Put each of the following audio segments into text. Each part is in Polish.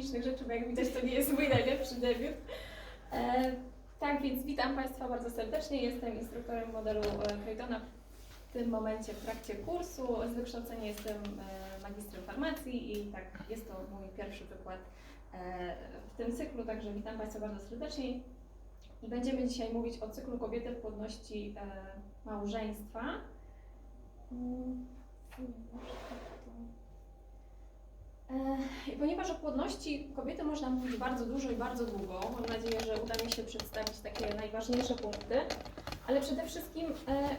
licznych rzeczy, bo jak widać to nie jest mój najlepszy debiut. E, tak więc witam Państwa bardzo serdecznie. Jestem instruktorem modelu e, Creightona w tym momencie w trakcie kursu. Z wykształcenia jestem e, magistrem farmacji i tak jest to mój pierwszy wykład e, w tym cyklu, także witam Państwa bardzo serdecznie. I będziemy dzisiaj mówić o cyklu kobiety w płodności e, małżeństwa. Mm, E, I ponieważ o płodności kobiety można mówić bardzo dużo i bardzo długo, mam nadzieję, że uda mi się przedstawić takie najważniejsze punkty, ale przede wszystkim e,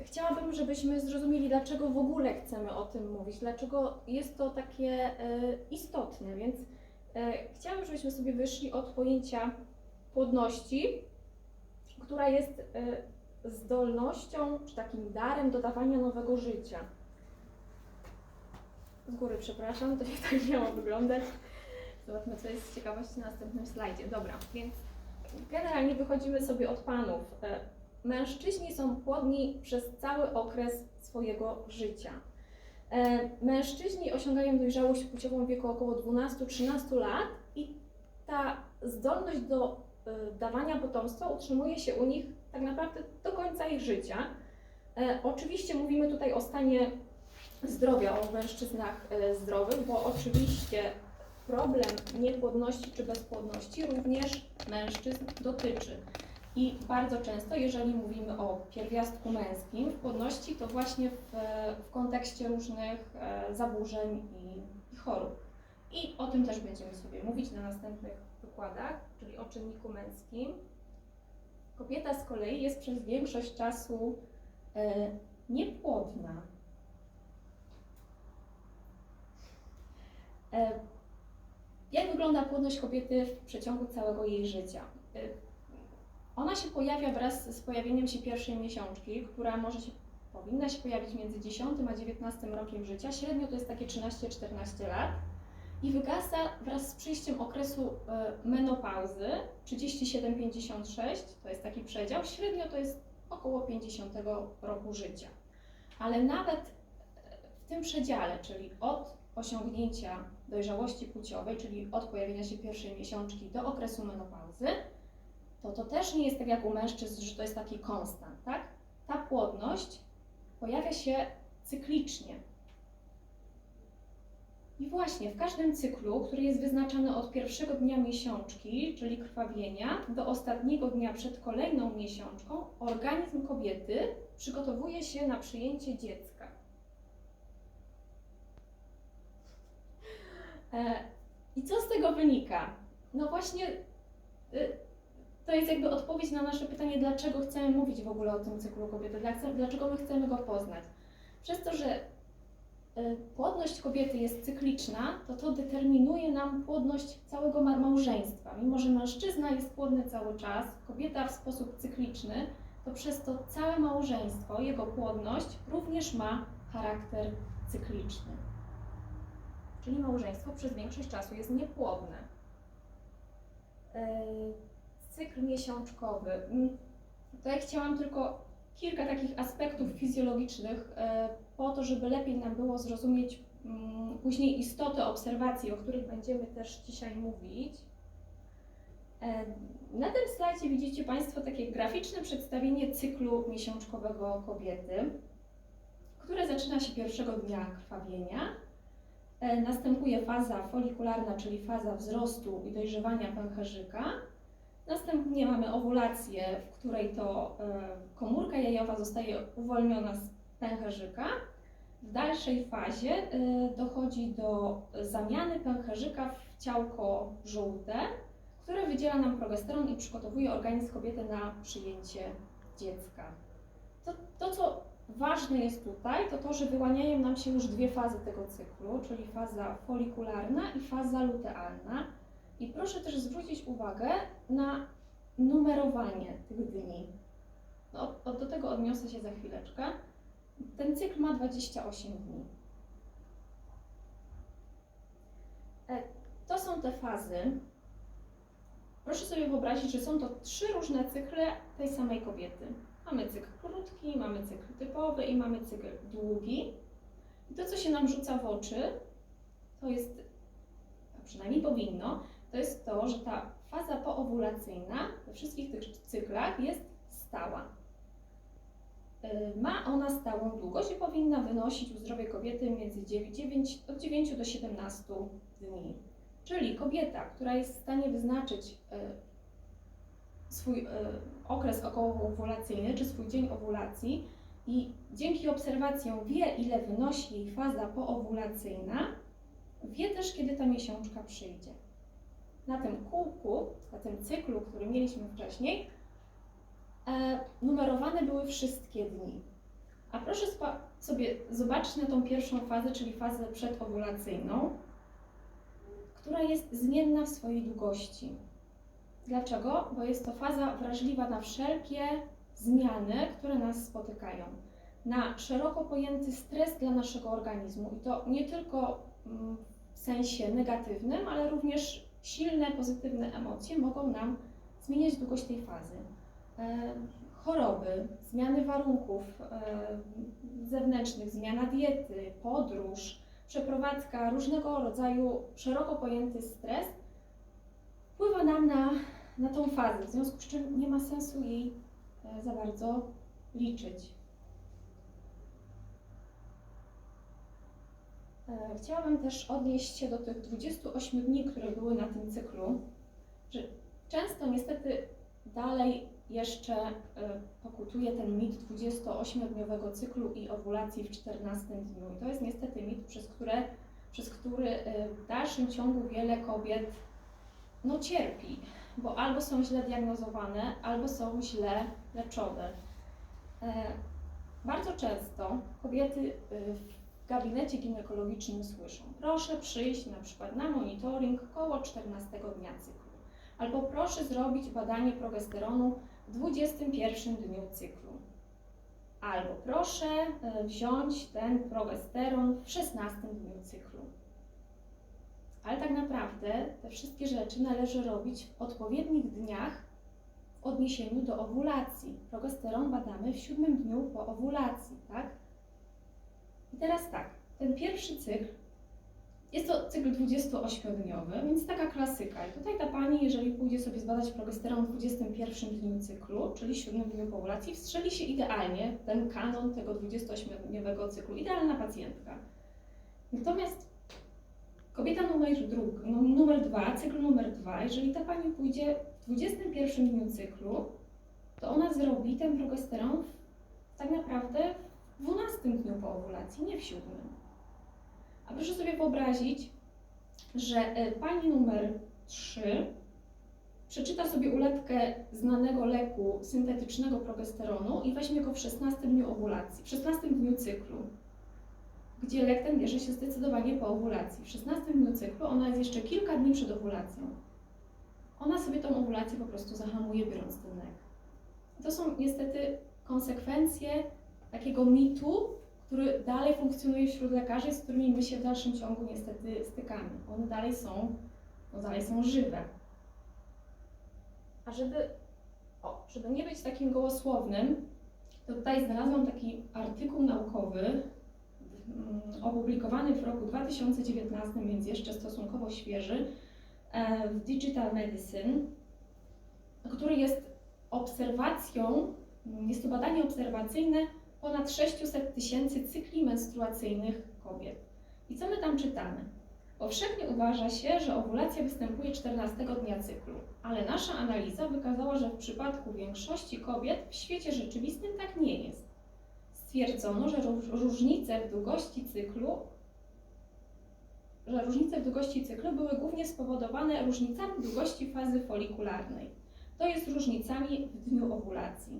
chciałabym, żebyśmy zrozumieli, dlaczego w ogóle chcemy o tym mówić, dlaczego jest to takie e, istotne, więc e, chciałabym, żebyśmy sobie wyszli od pojęcia płodności, która jest e, zdolnością czy takim darem dodawania nowego życia. Z góry przepraszam, to nie tak miało wyglądać. Zobaczmy, co jest z ciekawości na następnym slajdzie. Dobra, więc generalnie wychodzimy sobie od panów. E, Mężczyźni są płodni przez cały okres swojego życia. E, Mężczyźni osiągają dojrzałość płciową w wieku około 12-13 lat i ta zdolność do e, dawania potomstwa utrzymuje się u nich tak naprawdę do końca ich życia. Oczywiście mówimy tutaj o stanie zdrowia, o mężczyznach e, zdrowych, bo oczywiście problem niepłodności czy bezpłodności również mężczyzn dotyczy. I bardzo często, jeżeli mówimy o pierwiastku męskim płodności, to właśnie w, w kontekście różnych e, zaburzeń i, i chorób. I o tym też będziemy sobie mówić na następnych wykładach, czyli o czynniku męskim. Kobieta z kolei jest przez większość czasu e, niepłodna. E, Jak wygląda płodność kobiety w przeciągu całego jej życia? E, Ona się pojawia wraz z pojawieniem się pierwszej miesiączki, która może się, powinna się pojawić między 10 a 19 rokiem życia. Średnio to jest takie 13-14 lat. I wygasa wraz z przyjściem okresu e, menopauzy 37-56, to jest taki przedział. Średnio to jest około 50 roku życia. Ale nawet e, w tym przedziale, czyli od osiągnięcia dojrzałości płciowej, czyli od pojawienia się pierwszej miesiączki do okresu menopauzy, to to też nie jest tak jak u mężczyzn, że to jest taki konstant, tak? Ta płodność pojawia się cyklicznie. I właśnie w każdym cyklu, który jest wyznaczany od pierwszego dnia miesiączki, czyli krwawienia, do ostatniego dnia przed kolejną miesiączką, organizm kobiety przygotowuje się na przyjęcie dziecka. E, I co z tego wynika? No właśnie, y, to jest jakby odpowiedź na nasze pytanie, dlaczego chcemy mówić w ogóle o tym cyklu kobiety, dla- dlaczego my chcemy go poznać. Przez to, że y, płodność kobiety jest cykliczna, to to determinuje nam płodność całego ma- małżeństwa. Mimo, że mężczyzna jest płodny cały czas, kobieta w sposób cykliczny, to przez to całe małżeństwo, jego płodność również ma charakter cykliczny. Czyli małżeństwo przez większość czasu jest niepłodne. Yy, Cykl miesiączkowy. Mm, Tutaj chciałam tylko kilka takich aspektów fizjologicznych, e, po to, żeby lepiej nam było zrozumieć mm, później istotę obserwacji, o których będziemy też dzisiaj mówić. E, Na tym slajdzie widzicie Państwo takie graficzne przedstawienie cyklu miesiączkowego kobiety, które zaczyna się pierwszego dnia krwawienia. E, Następuje faza folikularna, czyli faza wzrostu i dojrzewania pęcherzyka. Następnie mamy owulację, w której to e, komórka jajowa zostaje uwolniona z pęcherzyka. W dalszej fazie e, dochodzi do zamiany pęcherzyka w ciałko żółte, które wydziela nam progesteron i przygotowuje organizm kobiety na przyjęcie dziecka. To, to co ważne jest tutaj, to to, że wyłaniają nam się już dwie fazy tego cyklu, czyli faza folikularna i faza lutealna. I proszę też zwrócić uwagę na numerowanie tych dni. No, do tego odniosę się za chwileczkę. Ten cykl ma 28 dni. E, To są te fazy. Proszę sobie wyobrazić, że są to trzy różne cykle tej samej kobiety. Mamy cykl krótki, mamy cykl typowy i mamy cykl długi. I to, co się nam rzuca w oczy, to jest przynajmniej powinno, to jest to, że ta faza poowulacyjna we wszystkich tych cyklach jest stała. Y, Ma ona stałą długość i powinna wynosić u zdrowej kobiety między 9, od 9 do 17 dni. Czyli kobieta, która jest w stanie wyznaczyć y, swój y, okres okołoowulacyjny czy swój dzień owulacji i dzięki obserwacjom wie, ile wynosi jej faza poowulacyjna, wie też, kiedy ta miesiączka przyjdzie. Na tym kółku, na tym cyklu, który mieliśmy wcześniej, e, numerowane były wszystkie dni. A proszę sobie zobaczyć na tą pierwszą fazę, czyli fazę przedowulacyjną, która jest zmienna w swojej długości. Dlaczego? Bo jest to faza wrażliwa na wszelkie zmiany, które nas spotykają. Na szeroko pojęty stres dla naszego organizmu i to nie tylko mm, w sensie negatywnym, ale również silne, pozytywne emocje mogą nam zmieniać długość tej fazy. E, choroby, zmiany warunków e, zewnętrznych, zmiana diety, podróż, przeprowadzka, różnego rodzaju szeroko pojęty stres wpływa nam na, na tą fazę, w związku z czym nie ma sensu jej e, za bardzo liczyć. E, Chciałabym też odnieść się do tych 28 dni, które były na tym cyklu, że często niestety dalej jeszcze e, pokutuje ten mit 28-dniowego cyklu i owulacji w 14 dniu. I to jest niestety mit, przez, które, przez który w dalszym ciągu wiele kobiet no, cierpi, bo albo są źle diagnozowane, albo są źle leczone. E, Bardzo często kobiety e, w gabinecie ginekologicznym słyszą, proszę przyjść na przykład na monitoring koło 14 dnia cyklu, albo proszę zrobić badanie progesteronu w 21 dniu cyklu, albo proszę e, wziąć ten progesteron w 16 dniu cyklu. Ale tak naprawdę te wszystkie rzeczy należy robić w odpowiednich dniach w odniesieniu do owulacji. Progesteron badamy w siódmym dniu po owulacji, tak? I teraz tak, ten pierwszy cykl jest to cykl 28-dniowy, więc taka klasyka. I tutaj ta pani, jeżeli pójdzie sobie zbadać progesteron w 21 dniu cyklu, czyli 7 dniu po ovulacji, wstrzeli się idealnie ten kanon tego 28-dniowego cyklu. Idealna pacjentka. Natomiast kobieta numer, dru- no, numer dwa, cykl numer dwa, jeżeli ta pani pójdzie w 21 dniu cyklu, to ona zrobi ten progesteron w, tak naprawdę w 12 dniu po ovulacji, nie w 7. A proszę sobie wyobrazić, że e, pani numer 3 przeczyta sobie uletkę znanego leku syntetycznego progesteronu i weźmie go w 16 dniu ovulacji, w 16 dniu cyklu, gdzie lek ten bierze się zdecydowanie po ovulacji. W 16 dniu cyklu ona jest jeszcze kilka dni przed ovulacją. Ona sobie tą ovulację po prostu zahamuje, biorąc ten lek. To są niestety konsekwencje takiego mitu, który dalej funkcjonuje wśród lekarzy, z którymi my się w dalszym ciągu niestety stykamy. One dalej są, no dalej są żywe. A żeby, o, żeby nie być takim gołosłownym, to tutaj znalazłam taki artykuł naukowy opublikowany w roku 2019, więc jeszcze stosunkowo świeży, e, w Digital Medicine, który jest obserwacją, mm, jest to badanie obserwacyjne ponad 600 tysięcy cykli menstruacyjnych kobiet. I co my tam czytamy? Powszechnie uważa się, że owulacja występuje 14 dnia cyklu, ale nasza analiza wykazała, że w przypadku większości kobiet w świecie rzeczywistym tak nie jest. Stwierdzono, że róż- różnice w długości cyklu że różnice w długości cyklu były głównie spowodowane różnicami długości fazy folikularnej. To jest różnicami w dniu owulacji.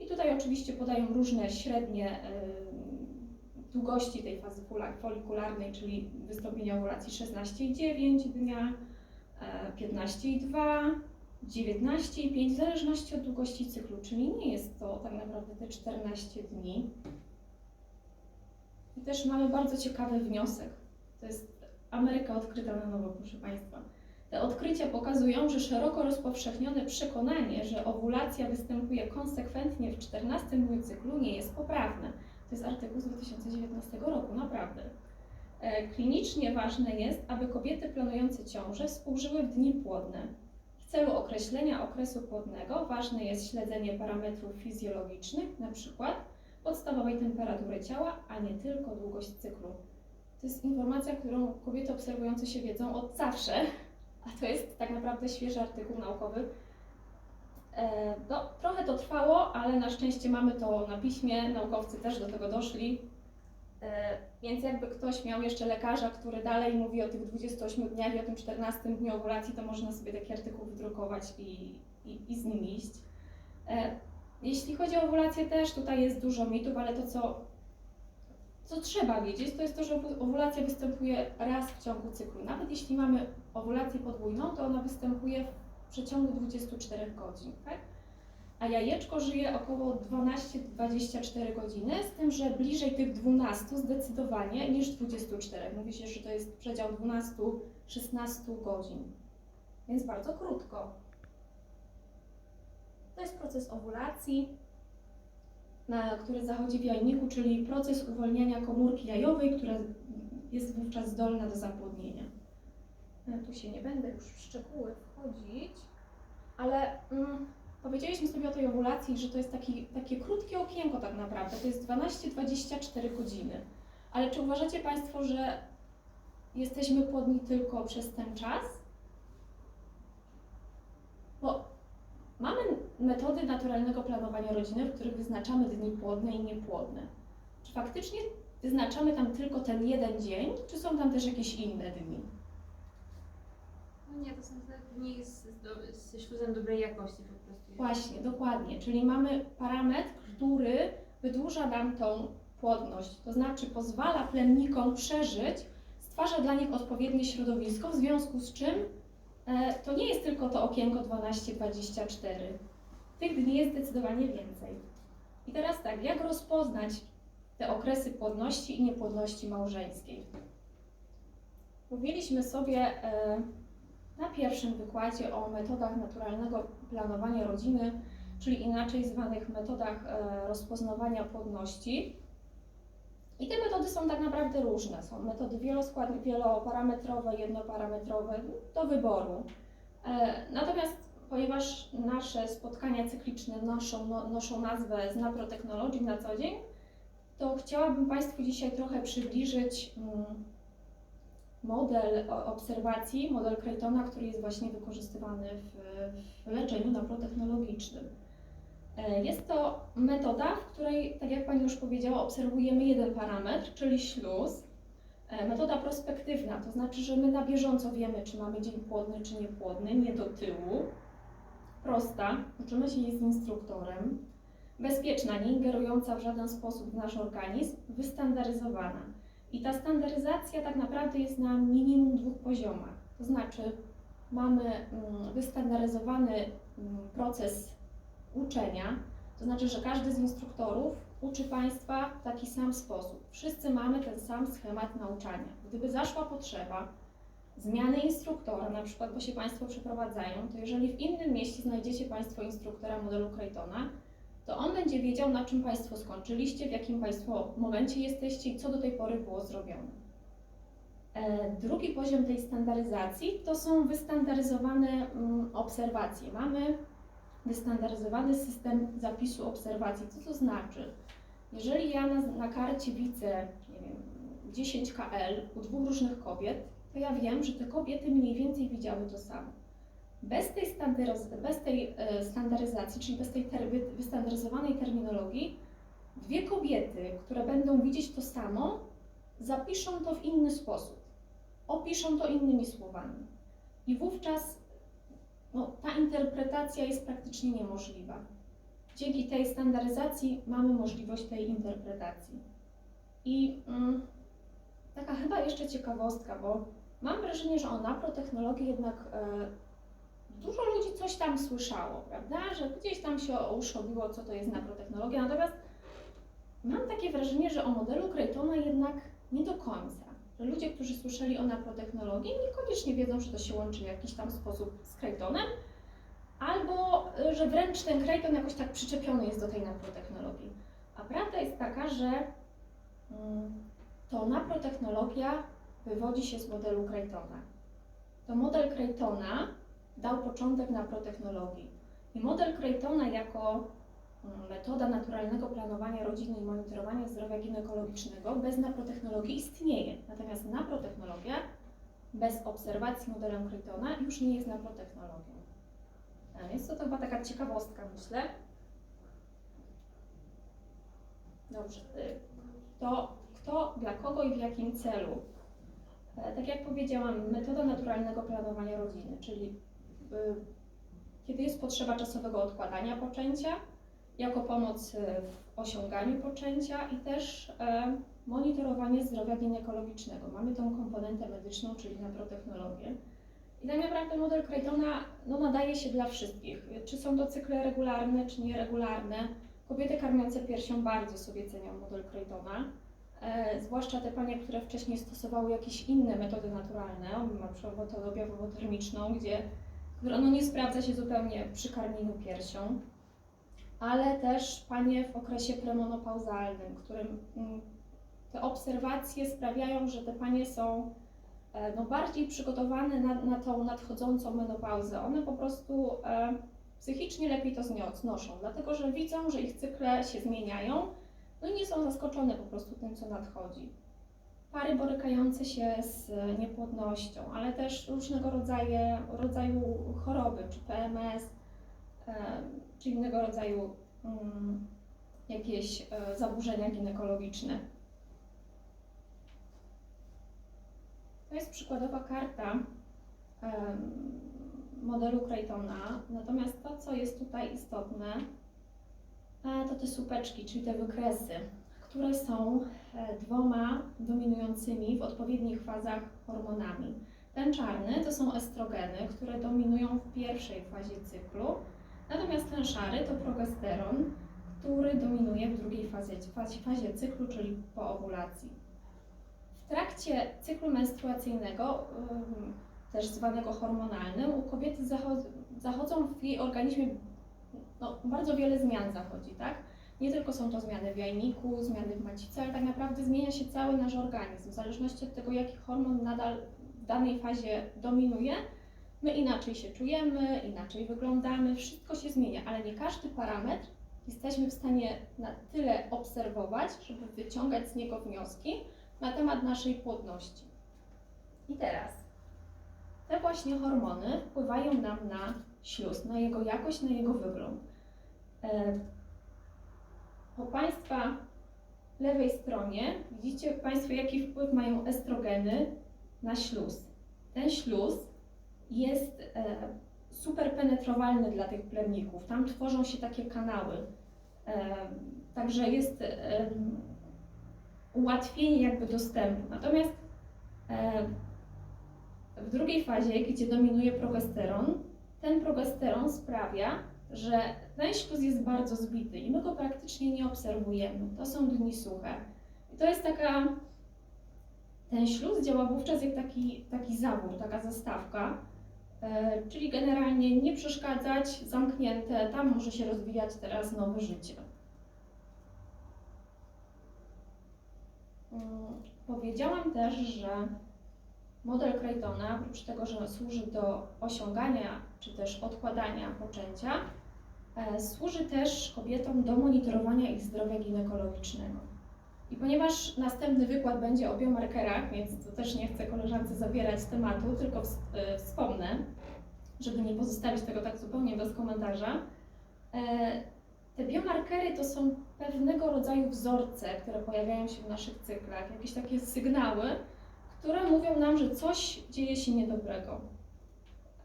I tutaj oczywiście podają różne średnie długości tej fazy folikularnej, czyli wystąpienia ovulacji 16,9 dnia, e, 15,2, 19,5, w zależności od długości cyklu, czyli nie jest to tak naprawdę te 14 dni. I też mamy bardzo ciekawy wniosek. To jest Ameryka odkryta na nowo, proszę Państwa. Te odkrycia pokazują, że szeroko rozpowszechnione przekonanie, że owulacja występuje konsekwentnie w 14 dniu cyklu nie jest poprawne. To jest artykuł z 2019 roku, naprawdę. E, Klinicznie ważne jest, aby kobiety planujące ciążę współżyły w dni płodne. W celu określenia okresu płodnego ważne jest śledzenie parametrów fizjologicznych, np. podstawowej temperatury ciała, a nie tylko długość cyklu. To jest informacja, którą kobiety obserwujące się wiedzą od zawsze, a to jest tak naprawdę świeży artykuł naukowy. E, No, trochę to trwało, ale na szczęście mamy to na piśmie, naukowcy też do tego doszli. E, Więc jakby ktoś miał jeszcze lekarza, który dalej mówi o tych 28 dniach i o tym 14 dniu ovulacji, to można sobie taki artykuł wydrukować i, i, i z nim iść. E, Jeśli chodzi o owulację też, tutaj jest dużo mitów, ale to co, co trzeba wiedzieć, to jest to, że owulacja występuje raz w ciągu cyklu. Nawet jeśli mamy owulację podwójną, to ona występuje w przeciągu 24 godzin, tak? A jajeczko żyje około 12-24 godziny, z tym, że bliżej tych 12 zdecydowanie niż 24. Mówi się, że to jest przedział 12-16 godzin, więc bardzo krótko. To jest proces owulacji, na, który zachodzi w jajniku, czyli proces uwolniania komórki jajowej, która jest wówczas zdolna do zapłodnienia. Ja tu się nie będę już w szczegóły wchodzić, ale mm, powiedzieliśmy sobie o tej owulacji, że to jest taki, takie krótkie okienko tak naprawdę, to jest 12-24 godziny. Ale czy uważacie Państwo, że jesteśmy płodni tylko przez ten czas? Bo mamy metody naturalnego planowania rodziny, w których wyznaczamy dni płodne i niepłodne. Czy faktycznie wyznaczamy tam tylko ten jeden dzień, czy są tam też jakieś inne dni? No nie, to są te dni z, ze śluzem dobrej jakości po. Właśnie, dokładnie. Czyli mamy parametr, który wydłuża nam tą płodność, to znaczy pozwala plemnikom przeżyć, stwarza dla nich odpowiednie środowisko, w związku z czym e, to nie jest tylko to okienko 12-24. Tych dni jest zdecydowanie więcej. I teraz tak, jak rozpoznać te okresy płodności i niepłodności małżeńskiej? Mówiliśmy sobie e, na pierwszym wykładzie o metodach naturalnego planowania rodziny, czyli inaczej zwanych metodach e, rozpoznawania płodności. I te metody są tak naprawdę różne. Są metody wieloparametrowe, jednoparametrowe, do wyboru. E, Natomiast ponieważ nasze spotkania cykliczne noszą, no, noszą nazwę Zna Technologii na co dzień, to chciałabym Państwu dzisiaj trochę przybliżyć mm, model obserwacji, model Creighton'a, który jest właśnie wykorzystywany w, w leczeniu naprotechnologicznym. E, Jest to metoda, w której, tak jak Pani już powiedziała, obserwujemy jeden parametr, czyli śluz. E, Metoda prospektywna, to znaczy, że my na bieżąco wiemy, czy mamy dzień płodny, czy niepłodny, nie do tyłu. Prosta, uczymy się jej z instruktorem. Bezpieczna, nie ingerująca w żaden sposób w nasz organizm, wystandaryzowana. I ta standaryzacja tak naprawdę jest na minimum dwóch poziomach. To znaczy, mamy mm, wystandaryzowany mm, proces uczenia, to znaczy, że każdy z instruktorów uczy Państwa w taki sam sposób. Wszyscy mamy ten sam schemat nauczania. Gdyby zaszła potrzeba zmiany instruktora, na przykład, bo się Państwo przeprowadzają, to jeżeli w innym mieście znajdziecie Państwo instruktora modelu Creighton'a, to on będzie wiedział, na czym Państwo skończyliście, w jakim Państwo momencie jesteście i co do tej pory było zrobione. E, Drugi poziom tej standaryzacji to są wystandaryzowane mm, obserwacje. Mamy wystandaryzowany system zapisu obserwacji. Co to znaczy? Jeżeli ja na, na karcie widzę, nie wiem, 10 KL u dwóch różnych kobiet, to ja wiem, że te kobiety mniej więcej widziały to samo. Bez tej, bez tej e, standaryzacji, czyli bez tej ter- wy- wystandaryzowanej terminologii, dwie kobiety, które będą widzieć to samo, zapiszą to w inny sposób, opiszą to innymi słowami. I wówczas no, ta interpretacja jest praktycznie niemożliwa. Dzięki tej standaryzacji mamy możliwość tej interpretacji. I mm, taka chyba jeszcze ciekawostka, bo mam wrażenie, że o naprotechnologii jednak e, dużo ludzi coś tam słyszało, prawda? Że gdzieś tam się o uszy obiło, co to jest naprotechnologia. Natomiast mam takie wrażenie, że o modelu Creighton'a jednak nie do końca. Że ludzie, którzy słyszeli o naprotechnologii, niekoniecznie wiedzą, że to się łączy w jakiś tam sposób z Creightonem, albo y, że wręcz ten Creighton jakoś tak przyczepiony jest do tej naprotechnologii. A prawda jest taka, że mm, to naprotechnologia wywodzi się z modelu Creighton'a. To model Creighton'a dał początek naprotechnologii. I model Creighton'a jako mm, metoda naturalnego planowania rodziny i monitorowania zdrowia ginekologicznego bez naprotechnologii istnieje. Natomiast naprotechnologia bez obserwacji modelem Creighton'a już nie jest naprotechnologią. A Więc to, to chyba taka ciekawostka, myślę. Dobrze. y, To kto, dla kogo i w jakim celu? E, Tak jak powiedziałam, metoda naturalnego planowania rodziny, czyli kiedy jest potrzeba czasowego odkładania poczęcia, jako pomoc y, w osiąganiu poczęcia i też e, monitorowanie zdrowia ginekologicznego. Mamy tą komponentę medyczną, czyli naprotechnologię. I tak naprawdę model Creighton'a no, nadaje się dla wszystkich. Czy są to cykle regularne, czy nieregularne. Kobiety karmiące piersią bardzo sobie cenią model Creighton'a. E, zwłaszcza te panie, które wcześniej stosowały jakieś inne metody naturalne, na przykład metodę objawową-termiczną, gdzie, która no, nie sprawdza się zupełnie przy karmieniu piersią, ale też panie w okresie premenopauzalnym, którym mm, te obserwacje sprawiają, że te panie są e, no, bardziej przygotowane na, na tą nadchodzącą menopauzę. One po prostu e, psychicznie lepiej to znoszą, dlatego że widzą, że ich cykle się zmieniają, no i nie są zaskoczone po prostu tym, co nadchodzi. Pary borykające się z niepłodnością, ale też różnego rodzaju, rodzaju choroby, czy PMS, e, czy innego rodzaju mm, jakieś e, zaburzenia ginekologiczne. To jest przykładowa karta modelu Creighton'a, natomiast to, co jest tutaj istotne, e, to te słupeczki, czyli te wykresy, które są e, dwoma dominującymi w odpowiednich fazach hormonami. Ten czarny to są estrogeny, które dominują w pierwszej fazie cyklu, natomiast ten szary to progesteron, który dominuje w drugiej fazie, fazie, cyklu, czyli po ovulacji. W trakcie cyklu menstruacyjnego, też zwanego hormonalnym, u kobiety zacho- zachodzą w jej organizmie no, bardzo wiele zmian zachodzi, tak? Nie tylko są to zmiany w jajniku, zmiany w macicy, ale tak naprawdę zmienia się cały nasz organizm. W zależności od tego, jaki hormon nadal w danej fazie dominuje, my inaczej się czujemy, inaczej wyglądamy, wszystko się zmienia, ale nie każdy parametr jesteśmy w stanie na tyle obserwować, żeby wyciągać z niego wnioski na temat naszej płodności. I teraz, te właśnie hormony wpływają nam na śluz, na jego jakość, na jego wygląd. E, Po Państwa lewej stronie widzicie Państwo, jaki wpływ mają estrogeny na śluz. Ten śluz jest e, super penetrowalny dla tych plemników. Tam tworzą się takie kanały. E, Także jest em, ułatwienie jakby dostępu. Natomiast e, w drugiej fazie, gdzie dominuje progesteron, ten progesteron sprawia, że ten śluz jest bardzo zbity i my go praktycznie nie obserwujemy. To są dni suche. I to jest taka. Ten śluz działa wówczas jak taki, taki zawór, taka zastawka, e, czyli generalnie nie przeszkadzać, zamknięte, tam może się rozwijać teraz nowe życie. Mm, Powiedziałam też, że model Creighton'a, oprócz tego, że służy do osiągania czy też odkładania poczęcia, służy też kobietom do monitorowania ich zdrowia ginekologicznego. I ponieważ następny wykład będzie o biomarkerach, więc to też nie chcę koleżance zabierać tematu, tylko e, wspomnę, żeby nie pozostawić tego tak zupełnie bez komentarza. E, Te biomarkery to są pewnego rodzaju wzorce, które pojawiają się w naszych cyklach, jakieś takie sygnały, które mówią nam, że coś dzieje się niedobrego.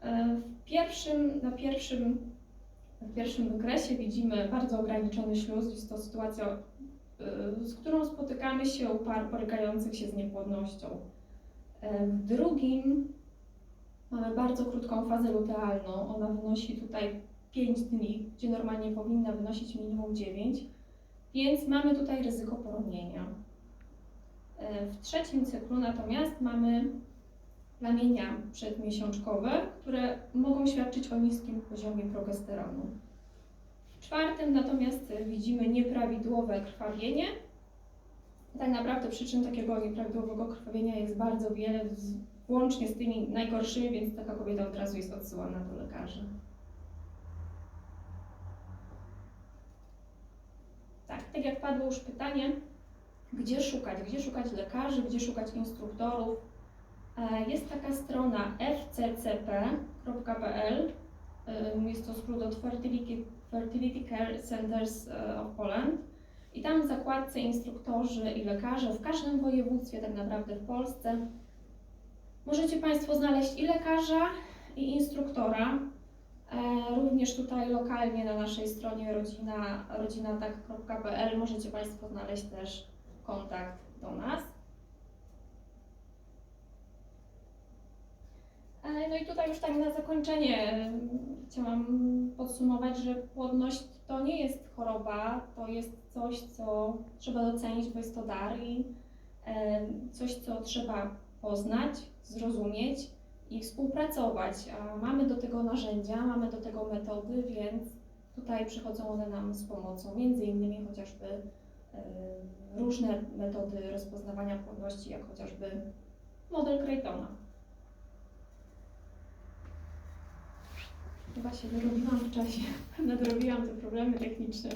E, W pierwszym, na pierwszym, w pierwszym wykresie widzimy bardzo ograniczony śluz. Jest to sytuacja, e, z którą spotykamy się u par borykających się z niepłodnością. E, W drugim mamy bardzo krótką fazę lutealną. Ona wynosi tutaj 5 dni, gdzie normalnie powinna wynosić minimum 9, więc mamy tutaj ryzyko poronienia. E, W trzecim cyklu natomiast mamy plamienia przedmiesiączkowe, które mogą świadczyć o niskim poziomie progesteronu. W czwartym natomiast widzimy nieprawidłowe krwawienie Tak naprawdę przyczyn takiego nieprawidłowego krwawienia jest bardzo wiele, włącznie z tymi najgorszymi, więc taka kobieta od razu jest odsyłana do lekarzy. Tak, tak jak padło już pytanie, gdzie szukać? Gdzie szukać lekarzy, gdzie szukać instruktorów? E, Jest taka strona fccp.pl. Ym, Jest to skrót od Fertility, Care Centers e, of Poland. I tam w zakładce instruktorzy i lekarze w każdym województwie, tak naprawdę w Polsce, możecie Państwo znaleźć i lekarza, i instruktora. E, Również tutaj lokalnie na naszej stronie rodzina, rodzinatach.pl możecie Państwo znaleźć też kontakt do nas. E, No i już tak na zakończenie chciałam podsumować, że płodność to nie jest choroba, to jest coś, co trzeba docenić, bo jest to dar i coś, co trzeba poznać, zrozumieć i współpracować. A mamy do tego narzędzia, mamy do tego metody, więc tutaj przychodzą one nam z pomocą, między innymi chociażby różne metody rozpoznawania płodności, jak chociażby model Creighton'a. Chyba się dorobiłam w czasie, nadrobiłam te problemy techniczne.